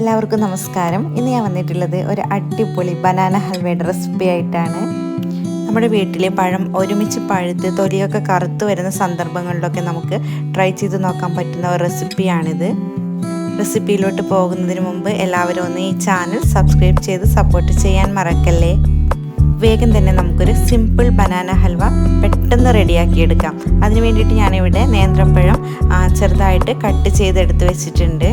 എല്ലാവർക്കും നമസ്കാരം. ഇന്ന് ഞാൻ വന്നിട്ടുള്ളത് ഒരു അടിപൊളി ബനാന ഹൽവയുടെ റെസിപ്പി ആയിട്ടാണ്. നമ്മുടെ വീട്ടിലെ പഴം ഒരുമിച്ച് പഴുത്ത് തൊലിയൊക്കെ കറുത്ത് വരുന്ന സന്ദർഭങ്ങളിലൊക്കെ നമുക്ക് ട്രൈ ചെയ്ത് നോക്കാൻ പറ്റുന്ന ഒരു റെസിപ്പിയാണിത് റെസിപ്പിയിലോട്ട് പോകുന്നതിന് മുമ്പ് എല്ലാവരും ഒന്ന് ഈ ചാനൽ സബ്സ്ക്രൈബ് ചെയ്ത് സപ്പോർട്ട് ചെയ്യാൻ മറക്കല്ലേ? വേഗം തന്നെ നമുക്കൊരു സിമ്പിൾ ബനാന ഹൽവ പെട്ടെന്ന് റെഡിയാക്കിയെടുക്കാം അതിന് വേണ്ടിയിട്ട് ഞാനിവിടെ നേന്ത്രപ്പഴം ചെറുതായിട്ട് കട്ട് ചെയ്തെടുത്ത് വെച്ചിട്ടുണ്ട്.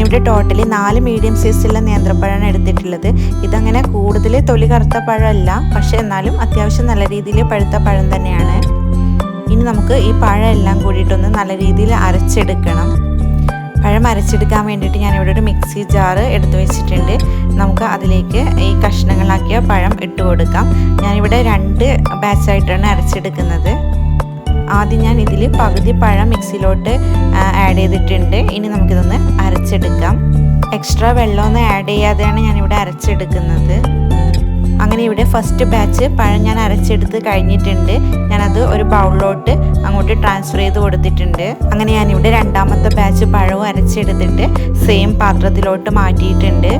ഞാനിവിടെ ടോട്ടലി നാല് മീഡിയം സൈസുള്ള നേന്ത്രപ്പഴമാണ് എടുത്തിട്ടുള്ളത്. ഇതങ്ങനെ കൂടുതൽ തൊലി കറുത്ത പഴമല്ല. പക്ഷെ എന്നാലും അത്യാവശ്യം നല്ല രീതിയിൽ പഴുത്ത പഴം തന്നെയാണ്. ഇനി നമുക്ക് ഈ പഴം എല്ലാം കൂടിയിട്ടൊന്ന് നല്ല രീതിയിൽ അരച്ചെടുക്കണം. പഴം അരച്ചെടുക്കാൻ വേണ്ടിയിട്ട് ഞാനിവിടെ ഒരു മിക്സി ജാറ് എടുത്തു വെച്ചിട്ടുണ്ട്. നമുക്ക് അതിലേക്ക് ഈ കഷ്ണങ്ങളാക്കിയ പഴം ഇട്ട് കൊടുക്കാം. ഞാനിവിടെ രണ്ട് ബാച്ചായിട്ടാണ് അരച്ചെടുക്കുന്നത്. ആദ്യം ഞാൻ ഇതിൽ പകുതി പഴം മിക്സിയിലോട്ട് ആഡ് ചെയ്തിട്ടുണ്ട്. ഇനി നമുക്കിതൊന്ന് അരച്ചെടുക്കാം. എക്സ്ട്രാ വെള്ളമൊന്നും ആഡ് ചെയ്യാതെയാണ് ഞാനിവിടെ അരച്ചെടുക്കുന്നത്. അങ്ങനെ ഇവിടെ ഫസ്റ്റ് ബാച്ച് പഴം ഞാൻ അരച്ചെടുത്ത് കഴിഞ്ഞിട്ടുണ്ട്. ഞാനത് ഒരു ബൗളിലോട്ട് അങ്ങോട്ട് ട്രാൻസ്ഫർ ചെയ്ത് കൊടുത്തിട്ടുണ്ട്. അങ്ങനെ ഞാനിവിടെ രണ്ടാമത്തെ ബാച്ച് പഴവും അരച്ചെടുത്തിട്ട് സെയിം പാത്രത്തിലോട്ട് മാറ്റിയിട്ടുണ്ട്.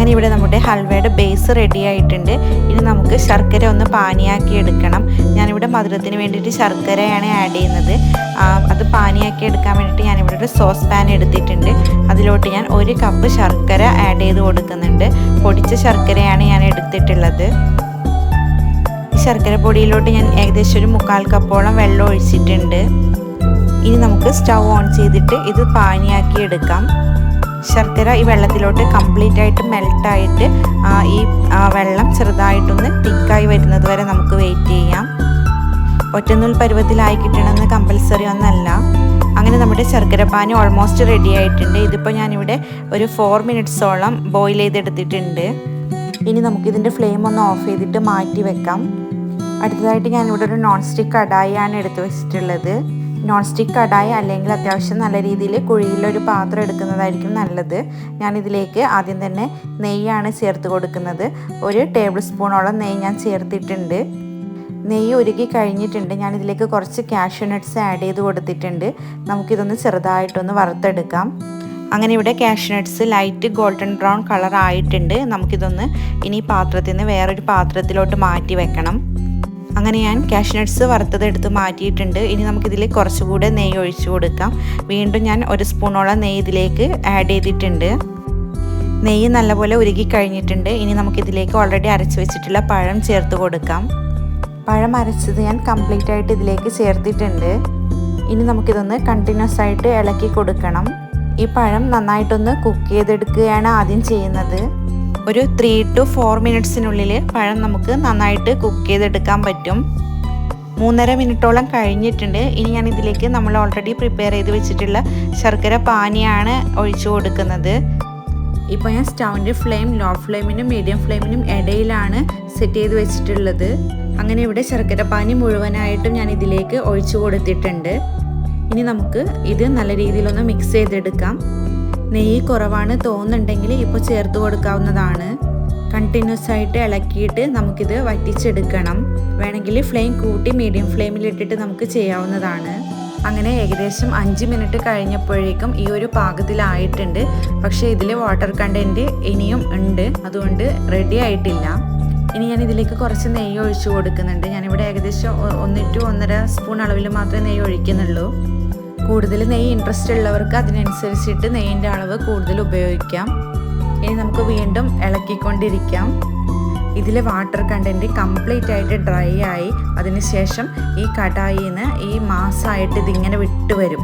അങ്ങനെ ഇവിടെ നമ്മുടെ ഹൽവയുടെ ബേസ് റെഡി ആയിട്ടുണ്ട്. ഇനി നമുക്ക് ശർക്കര ഒന്ന് പാനിയാക്കി എടുക്കണം. ഞാനിവിടെ മധുരത്തിന് വേണ്ടിയിട്ട് ശർക്കരയാണ് ആഡ് ചെയ്യുന്നത്. അത് പാനിയാക്കി എടുക്കാൻ വേണ്ടിയിട്ട് ഞാനിവിടെ ഒരു സോസ് പാൻ എടുത്തിട്ടുണ്ട്. അതിലോട്ട് ഞാൻ ഒരു കപ്പ് ശർക്കര ആഡ് ചെയ്ത് കൊടുക്കുന്നുണ്ട്. പൊടിച്ച ശർക്കരയാണ് ഞാൻ എടുത്തിട്ടുള്ളത്. ശർക്കര പൊടിയിലോട്ട് ഞാൻ ഏകദേശം ഒരു മുക്കാൽ കപ്പോളം വെള്ളം ഒഴിച്ചിട്ടുണ്ട്. ഇനി നമുക്ക് സ്റ്റൗ ഓൺ ചെയ്തിട്ട് ഇത് പാനിയാക്കി എടുക്കാം. ശർക്കര ഈ വെള്ളത്തിലോട്ട് കംപ്ലീറ്റ് ആയിട്ട് മെൽട്ടായിട്ട് ഈ വെള്ളം ചെറുതായിട്ടൊന്ന് തിക്കായി വരുന്നത് വരെ നമുക്ക് വെയിറ്റ് ചെയ്യാം. ഒറ്റനൂൽ പരുവത്തിലായി കിട്ടണമെന്ന് കമ്പൽസറി ഒന്നല്ല. അങ്ങനെ നമ്മുടെ ശർക്കര പാനി ഓൾമോസ്റ്റ് റെഡി ആയിട്ടുണ്ട്. ഇതിപ്പോൾ ഞാനിവിടെ ഒരു ഫോർ മിനിറ്റ്സോളം ബോയിൽ ചെയ്തെടുത്തിട്ടുണ്ട്. ഇനി നമുക്കിതിന്റെ ഫ്ലെയിം ഒന്ന് ഓഫ് ചെയ്തിട്ട് മാറ്റി വെക്കാം. അടുത്തതായിട്ട് ഞാനിവിടെ ഒരു നോൺ സ്റ്റിക്ക് കടായിയാണ് എടുത്തു വെച്ചിട്ടുള്ളത്. നോൺ സ്റ്റിക്ക് കടായി അല്ലെങ്കിൽ അത്യാവശ്യം നല്ല രീതിയിൽ കുഴിയിലൊരു പാത്രം എടുക്കുന്നതായിരിക്കും നല്ലത്. ഞാനിതിലേക്ക് ആദ്യം തന്നെ നെയ്യാണ് ചേർത്ത് കൊടുക്കുന്നത്. ഒരു ടേബിൾ സ്പൂണോളം നെയ്യ് ഞാൻ ചേർത്തിട്ടുണ്ട്. നെയ്യ് ഉരുകി കഴിഞ്ഞിട്ടുണ്ട്. ഞാൻ ഇതിലേക്ക് കുറച്ച് കാഷ്യൂ നട്ട്സ് ആഡ് ചെയ്ത് കൊടുത്തിട്ടുണ്ട്. നമുക്കിതൊന്ന് ചെറുതായിട്ടൊന്ന് വറുത്തെടുക്കാം. അങ്ങനെ ഇവിടെ cashew nuts light golden brown colour ആയിട്ടുണ്ട്. നമുക്കിതൊന്ന് ഇനി പാത്രത്തിൽ നിന്ന് വേറൊരു പാത്രത്തിലോട്ട് മാറ്റി വെക്കണം. അങ്ങനെ ഞാൻ കാഷ്നട്ട്സ് വറുത്തത് എടുത്ത് മാറ്റിയിട്ടുണ്ട്. ഇനി നമുക്കിതിൽ കുറച്ചുകൂടെ നെയ്യ് ഒഴിച്ചു കൊടുക്കാം. വീണ്ടും ഞാൻ ഒരു സ്പൂണോളം നെയ്യ് ഇതിലേക്ക് ആഡ് ചെയ്തിട്ടുണ്ട്. നെയ്യ് നല്ലപോലെ ഉരുകി കഴിഞ്ഞിട്ടുണ്ട്. ഇനി നമുക്കിതിലേക്ക് ഓൾറെഡി അരച്ച് വെച്ചിട്ടുള്ള പഴം ചേർത്ത് കൊടുക്കാം. പഴം അരച്ചത് ഞാൻ കംപ്ലീറ്റ് ആയിട്ട് ഇതിലേക്ക് ചേർത്തിട്ടുണ്ട്. ഇനി നമുക്കിതൊന്ന് കണ്ടിന്യൂസ് ആയിട്ട് ഇളക്കി കൊടുക്കണം. ഈ പഴം നന്നായിട്ടൊന്ന് കുക്ക് ചെയ്തെടുക്കുകയാണ് ആദ്യം ചെയ്യുന്നത്. ഒരു ത്രീ ടു ഫോർ മിനിറ്റ്സിനുള്ളിൽ പഴം നമുക്ക് നന്നായിട്ട് കുക്ക് ചെയ്തെടുക്കാൻ പറ്റും. മൂന്നര മിനിറ്റോളം കഴിഞ്ഞിട്ടുണ്ട്. ഇനി ഞാൻ ഇതിലേക്ക് നമ്മൾ ഓൾറെഡി പ്രിപ്പയർ ചെയ്ത് വെച്ചിട്ടുള്ള ശർക്കര പാനിയാണ് ഒഴിച്ചു കൊടുക്കുന്നത്. ഇപ്പോൾ ഞാൻ സ്റ്റൗവിന്റെ ഫ്ലെയിം ലോ ഫ്ലെയിമിനും മീഡിയം ഫ്ലെയിമിനും ഇടയിലാണ് സെറ്റ് ചെയ്ത് വെച്ചിട്ടുള്ളത്. അങ്ങനെ ഇവിടെ ശർക്കര പാനി മുഴുവനായിട്ടും ഞാൻ ഇതിലേക്ക് ഒഴിച്ചു കൊടുത്തിട്ടുണ്ട്. ഇനി നമുക്ക് ഇത് നല്ല രീതിയിലൊന്ന് മിക്സ് ചെയ്തെടുക്കാം. നെയ്യ് കുറവാണ് തോന്നുന്നുണ്ടെങ്കിൽ ഇപ്പോൾ ചേർത്ത് കൊടുക്കാവുന്നതാണ്. കണ്ടിന്യൂസ് ആയിട്ട് ഇളക്കിയിട്ട് നമുക്കിത് വറ്റിച്ചെടുക്കണം. വേണമെങ്കിൽ ഫ്ലെയിം കൂട്ടി മീഡിയം ഫ്ലെയിമിൽ ഇട്ടിട്ട് നമുക്ക് ചെയ്യാവുന്നതാണ്. അങ്ങനെ ഏകദേശം അഞ്ച് മിനിറ്റ് കഴിഞ്ഞപ്പോഴേക്കും ഈ ഒരു പാകത്തിലായിട്ടുണ്ട്. പക്ഷേ ഇതിൽ വാട്ടർ കണ്ടന്റ് ഇനിയും ഉണ്ട്. അതുകൊണ്ട് റെഡി ആയിട്ടില്ല. ഇനി ഞാൻ ഇതിലേക്ക് കുറച്ച് നെയ്യ് ഒഴിച്ചു കൊടുക്കുന്നുണ്ട്. ഞാനിവിടെ ഏകദേശം ഒന്ന് ടു ഒന്നര സ്പൂൺ അളവിൽ മാത്രമേ നെയ്യ് ഒഴിക്കുന്നുള്ളൂ. കൂടുതൽ നെയ്യ് ഇൻട്രസ്റ്റ് ഉള്ളവർക്ക് അതിനനുസരിച്ചിട്ട് നെയ്യിന്റെ അളവ് കൂടുതൽ ഉപയോഗിക്കാം. ഇനി നമുക്ക് വീണ്ടും ഇളക്കിക്കൊണ്ടിരിക്കാം. ഇതിലെ വാട്ടർ കണ്ടന്റ് കംപ്ലീറ്റ് ആയിട്ട് ഡ്രൈ ആയി. അതിനുശേഷം ഈ കടായിൽ നിന്ന് ഈ മാസമായിട്ട് ഇതിങ്ങനെ വിട്ട് വരും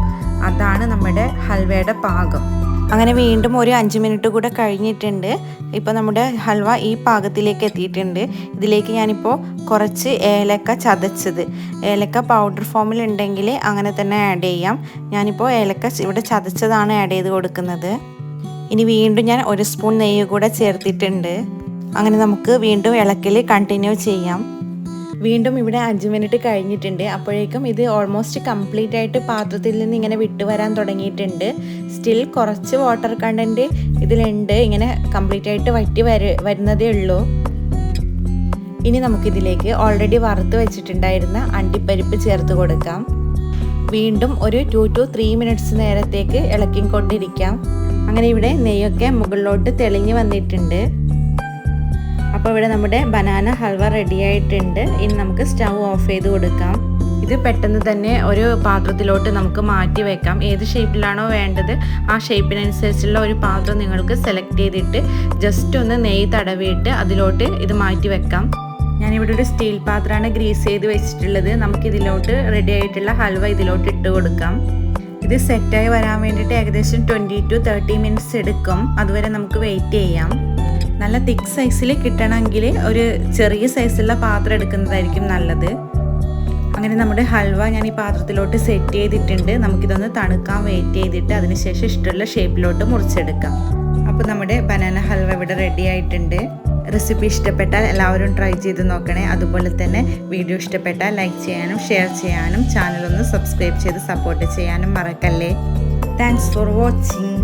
അതാണ് നമ്മുടെ ഹൽവയുടെ പാകം. അങ്ങനെ വീണ്ടും ഒരു അഞ്ച് മിനിറ്റ് കൂടെ കഴിഞ്ഞിട്ടുണ്ട്. ഇപ്പോൾ നമ്മുടെ ഹൽവ ഈ പാകത്തിലേക്ക് എത്തിയിട്ടുണ്ട്. ഇതിലേക്ക് ഞാനിപ്പോൾ കുറച്ച് ഏലക്ക ചതച്ചത്. ഏലക്ക പൗഡർ ഫോമിൽ ഉണ്ടെങ്കിൽ അങ്ങനെ തന്നെ ആഡ് ചെയ്യാം. ഞാനിപ്പോൾ ഏലക്ക ഇവിടെ ചതച്ചതാണ് ആഡ് ചെയ്ത് കൊടുക്കുന്നത്. ഇനി വീണ്ടും ഞാൻ ഒരു സ്പൂൺ നെയ്യ് കൂടെ ചേർത്തിട്ടുണ്ട്. അങ്ങനെ നമുക്ക് വീണ്ടും ഇളക്കിൽ കണ്ടിന്യൂ ചെയ്യാം. വീണ്ടും ഇവിടെ അഞ്ച് മിനിറ്റ് കഴിഞ്ഞിട്ടുണ്ട്. അപ്പോഴേക്കും ഇത് ഓൾമോസ്റ്റ് കംപ്ലീറ്റ് ആയിട്ട് പാത്രത്തിൽ നിന്ന് ഇങ്ങനെ വിട്ടു വരാൻ തുടങ്ങിയിട്ടുണ്ട്. സ്റ്റിൽ കുറച്ച് വാട്ടർ കണ്ടന്റ് ഇതിലുണ്ട്. ഇങ്ങനെ കംപ്ലീറ്റ് ആയിട്ട് വറ്റി വര വരുന്നതേ ഉള്ളൂ. ഇനി നമുക്കിതിലേക്ക് ഓൾറെഡി വറുത്ത് വെച്ചിട്ടുണ്ടായിരുന്ന അണ്ടിപ്പരിപ്പ് ചേർത്ത് കൊടുക്കാം. വീണ്ടും ഒരു ടു ടു ത്രീ മിനിറ്റ്സ് നേരത്തേക്ക് ഇളക്കിക്കൊണ്ടിരിക്കാം. അങ്ങനെ ഇവിടെ നെയ്യൊക്കെ മുകളിലോട്ട് തെളിഞ്ഞു വന്നിട്ടുണ്ട്. അപ്പോൾ ഇവിടെ നമ്മുടെ ബനാന ഹൽവ റെഡി ആയിട്ടുണ്ട്. ഇനി നമുക്ക് സ്റ്റൗ ഓഫ് ചെയ്ത് കൊടുക്കാം. ഇത് പെട്ടെന്ന് തന്നെ ഒരു പാത്രത്തിലോട്ട് നമുക്ക് മാറ്റി വെക്കാം. ഏത് ഷേപ്പിലാണോ വേണ്ടത് ആ ഷേപ്പിനനുസരിച്ചുള്ള ഒരു പാത്രം നിങ്ങൾക്ക് സെലക്ട് ചെയ്തിട്ട് ജസ്റ്റ് ഒന്ന് നെയ്യ് തടവിയിട്ട് അതിലോട്ട് ഇത് മാറ്റി വെക്കാം. ഞാനിവിടെ ഒരു സ്റ്റീൽ പാത്രമാണ് ഗ്രീസ് ചെയ്ത് വെച്ചിട്ടുള്ളത്. നമുക്ക് ഇതിലോട്ട് റെഡി ആയിട്ടുള്ള ഹൽവ ഇതിലോട്ട് ഇട്ട് കൊടുക്കാം. ഇത് സെറ്റായി വരാൻ വേണ്ടിയിട്ട് ഏകദേശം ട്വന്റി ടു തേർട്ടി മിനിറ്റ്സ് എടുക്കും. അതുവരെ നമുക്ക് വെയിറ്റ് ചെയ്യാം. നല്ല തിക്ക് സൈസിൽ കിട്ടണമെങ്കിൽ ഒരു ചെറിയ സൈസുള്ള പാത്രം എടുക്കുന്നതായിരിക്കും നല്ലത്. അങ്ങനെ നമ്മുടെ ഹൽവ ഞാൻ ഈ പാത്രത്തിലോട്ട് സെറ്റ് ചെയ്തിട്ടുണ്ട്. നമുക്കിതൊന്ന് തണുക്കാൻ വെയിറ്റ് ചെയ്തിട്ട് അതിനുശേഷം ഇഷ്ടമുള്ള ഷേപ്പിലോട്ട് മുറിച്ചെടുക്കാം. അപ്പോൾ നമ്മുടെ ബനാന ഹൽവ ഇവിടെ റെഡി ആയിട്ടുണ്ട്. റെസിപ്പി ഇഷ്ടപ്പെട്ടാൽ എല്ലാവരും ട്രൈ ചെയ്ത് നോക്കണേ. അതുപോലെ തന്നെ വീഡിയോ ഇഷ്ടപ്പെട്ടാൽ ലൈക്ക് ചെയ്യാനും ഷെയർ ചെയ്യാനും ചാനലൊന്ന് സബ്സ്ക്രൈബ് ചെയ്ത് സപ്പോർട്ട് ചെയ്യാനും മറക്കല്ലേ. Thanks for watching